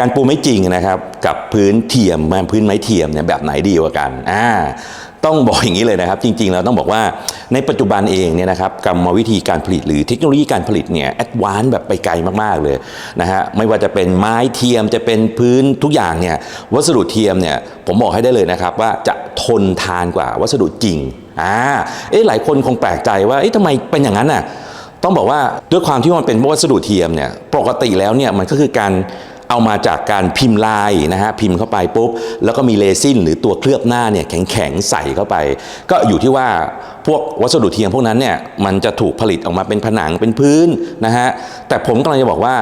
การปูไม้จริงนะครับ กับพื้นเทียมมพื้นไม้เทียมเนี่ยแบบไหนดีกว่ากันอ่าต้องบอกอย่างนี้เลยนะครับ จริงๆเราต้องบอกว่าในปัจจุบันเองเนี่ยนะครับกรรมวิธีการผลิตหรือเทคโนโลยีการผลิตเนี่ยแอดวานซ์แบบไปไกลมากๆเลยนะฮะไม่ว่าจะเป็นไม้เทียมจะเป็นพื้นทุกอย่างเนี่ยวัสดุเทียมเนี่ยผมบอกให้ได้เลยนะครับว่าจะทนทานกว่าวัสดุจริงอ่าเอ๊ะหลายคนคงแปลกใจว่าเอ๊ะทำไมเป็นอย่างนั้นน่ะต้องบอกว่าด้วยความที่มันเป็นวัสดุเทียมเนี่ยปกติแล้วเนี่ยมันก็คือการ เอามาจากการพิมพ์ลายนะฮะพิมพ์เข้าไปปุ๊บแล้วก็มีเรซินหรือตัวเคลือบหน้าเนี่ยแข็งๆใส่เข้าไป ก็อยู่ที่ว่าพวกวัสดุเทียมพวกนั้นเนี่ยมันจะถูกผลิตออกมาเป็นผนังเป็นพื้นนะฮะแต่ผมกำลังจะบอกว่า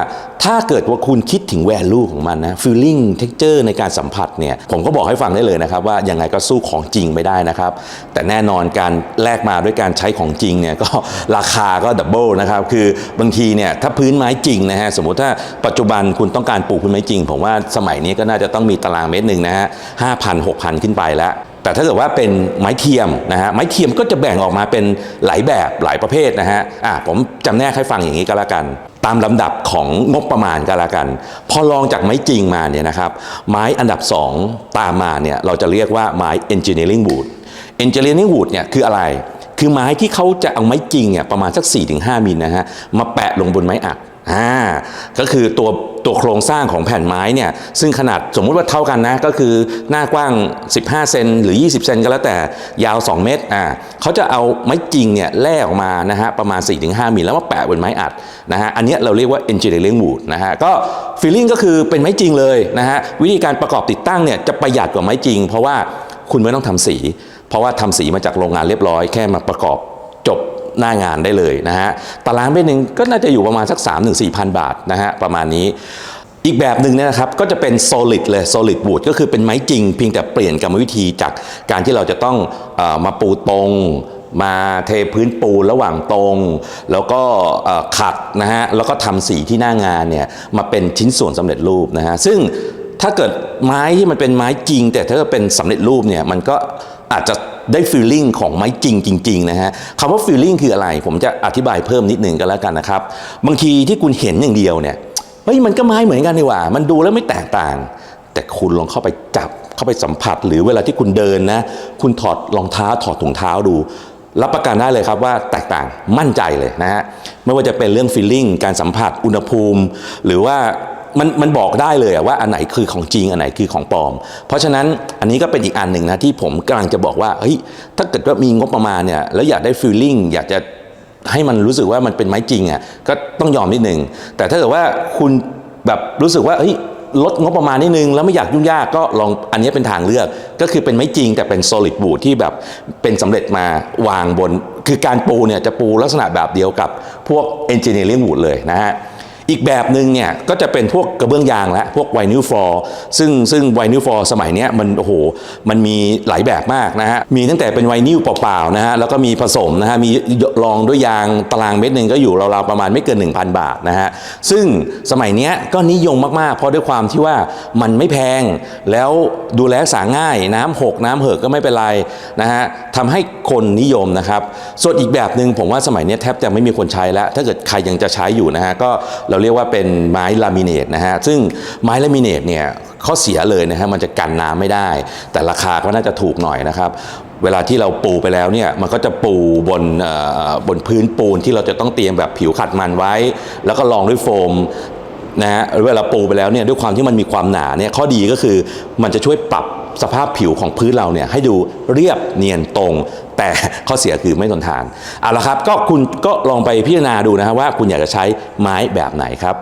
ถ้าเกิดว่าคุณคิดถึงแวลูของมันนะฟีลลิ่งเท็กเจอร์ในการสัมผัสเนี่ยผมก็บอกให้ฟังได้เลยนะครับ ว่ายังไงก็สู้ของจริงไม่ได้นะครับ แต่แน่นอนการแลกมาด้วยการใช้ของจริงเนี่ยก็ราคาก็ดับเบิลนะครับ คือบางทีเนี่ยถ้าพื้นไม้จริงนะฮะสมมติถ้าปัจจุบันคุณต้องการปลูกพื้นไม้จริง ผมว่าสมัยนี้ก็น่าจะต้องมีตารางเมตรหนึ่งนะฮะห้าพันหกพันขึ้นไปแล้ว แต่ถ้าเกิดว่าเป็นไม้เทียมนะฮะไม้เทียมก็จะแบ่งออกมาเป็นหลายแบบหลายประเภทนะฮะอะผมจำแนกให้ฟังอย่างนี้ก็แล้วกัน ตามลำดับของงบประมาณก็แล้วกัน พอลองจากไม้จริงมาเนี่ยนะครับ ไม้อันดับ 2 ตามมาเนี่ยเราจะเรียกว่าไม้ engineering wood engineering wood เนี่ยคืออะไร คือไม้ที่เขาจะเอาไม้จริงเนี่ยประมาณสัก 4-5มิลนะฮะมาแปะลงบนไม้อัด อ่าก็คือตัวตัวโครงสร้างของแผ่นไม้เนี่ยซึ่งขนาดสมมุติว่าเท่ากันนะ ก็คือหน้ากว้าง 15 เซนหรือ 20 เซนก็แล้วแต่ยาว 2 เมตรอ่าเขาจะเอาไม้จริงเนี่ยแล่ออกมานะฮะประมาณ 4-5มิลแล้วมาแปะบนไม้อัดนะฮะอันเนี้ยเราเรียกว่า engineering wood นะฮะก็ฟีลลิ่งก็คือเป็นไม้จริงเลยนะฮะวิธีการประกอบติดตั้งเนี่ยจะประหยัดกว่าไม้จริง เพราะว่าคุณไม่ต้องทำสี เพราะว่าทำสีมาจากโรงงานเรียบร้อยแค่มาประกอบจบ หน้างานได้เลยนะฮะตารางเมตรหนึ่งก็น่าจะอยู่ประมาณสัก 3 4 0 0 0 บาทนะฮะประมาณนี้อีกแบบหนึ่งเนี่ยนะครับก็จะเป็น solid เลย solid wood ก็คือเป็นไม้จริงเพียงแต่เปลี่ยนกรรมวิธีจากการที่เราจะต้องอมาปูตรง มาเทพื้นปูระหว่างตรง แล้วก็ขัดนะฮะแล้วก็ทำสีที่หน้างานเนี่ยมาเป็นชิ้นส่วนสำเร็จรูปนะฮะซึ่งถ้าเกิดไม้ที่มันเป็นไม้จริง แต่ถ้าเป็นสำเร็จรูปเนี่ยมันก็อาจจะ ได้ฟีลลิ่งของไม้จริงจริงๆนะฮะคำว่าฟีลลิ่งคืออะไร ผมจะอธิบายเพิ่มนิดหนึ่งก็แล้วกันนะครับ บางทีที่คุณเห็นอย่างเดียวเนี่ยเฮ้ยมันก็ไม้เหมือนกันนี่หว่า มันดูแล้วไม่แตกต่าง แต่คุณลองเข้าไปจับเข้าไปสัมผัส หรือเวลาที่คุณเดินนะ คุณถอดรองเท้าถอดถุงเท้าดูรับประกันได้เลยครับว่าแตกต่างมั่นใจเลยนะฮะไม่ว่าจะเป็นเรื่องฟีลลิ่งการสัมผัสอุณหภูมิ หรือว่า มันมันบอกได้เลยว่าอันไหนคือของจริงอันไหนคือของปลอม เพราะฉะนั้นอันนี้ก็เป็นอีกอันหนึ่งนะที่ผมกำลังจะบอกว่าเฮ้ยถ้าเกิดว่ามีงบประมาณเนี่ยแล้วอยากได้ฟีลลิ่งอยากจะให้มันรู้สึกว่ามันเป็นไม้จริงอะก็ต้องยอมนิดนึงแต่ถ้าเกิดว่าคุณแบบรู้สึกว่าเฮ้ยลดงบประมาณนิดนึงแล้วไม่อยากยุ่งยากก็ลองอันนี้เป็นทางเลือก ก็คือเป็นไม้จริงแต่เป็น solid wood ที่แบบเป็นสำเร็จมาวางบน คือการปูเนี่ยจะปูลักษณะแบบเดียวกับพวก engineering wood เลยนะฮะ อีกแบบหนึ่งเนี่ยก็จะเป็นพวกกระเบื้องยางและพวกไวนิลฟอร์ซึ่งซึ่งไวนิลฟอร์สมัยนี้มันโอ้โหมันมีหลายแบบมากนะฮะมีตั้งแต่เป็นไวนิลเปล่าๆนะฮะแล้วก็มีผสมนะฮะมีรองด้วยยางตารางเมตรหนึ่งก็อยู่ราวๆประมาณไม่เกิน 1,000 บาทนะฮะซึ่งสมัยนี้ก็นิยมมากๆ เพราะด้วยความที่ว่ามันไม่แพงแล้วดูแลรักษาง่ายน้ำหกน้ำเหือะก็ไม่เป็นไรนะฮะทำให้คนนิยมนะครับส่วนอีกแบบหนึ่งผมว่าสมัยนี้แทบจะไม่มีคนใช้แล้วถ้าเกิดใครยังจะใช้อยู่นะฮะก็เราเรียกว่าเป็นไม้ลามิเนตนะฮะซึ่งไม้ลามิเนตเนี่ยข้อเสียเลยนะฮะมันจะกันน้ำไม่ได้ แต่ราคาก็น่าจะถูกหน่อยนะครับเวลาที่เราปูไปแล้วเนี่ยมันก็จะปูบนบนพื้นปูนที่เราจะต้องเตรียมแบบผิวขัดมันไว้ แล้วก็รองด้วยโฟมนะฮะเวลาปูไปแล้วเนี่ยด้วยความที่มันมีความหนาเนี่ยข้อดีก็คือมันจะช่วยปรับ สภาพผิวของพื้นเราเนี่ยให้ดูเรียบเนียนตรง แต่ข้อเสียคือไม่ทนทานเอาละครับก็คุณก็ลองไปพิจารณาดูนะฮะว่าคุณอยากจะใช้ไม้แบบไหนครับ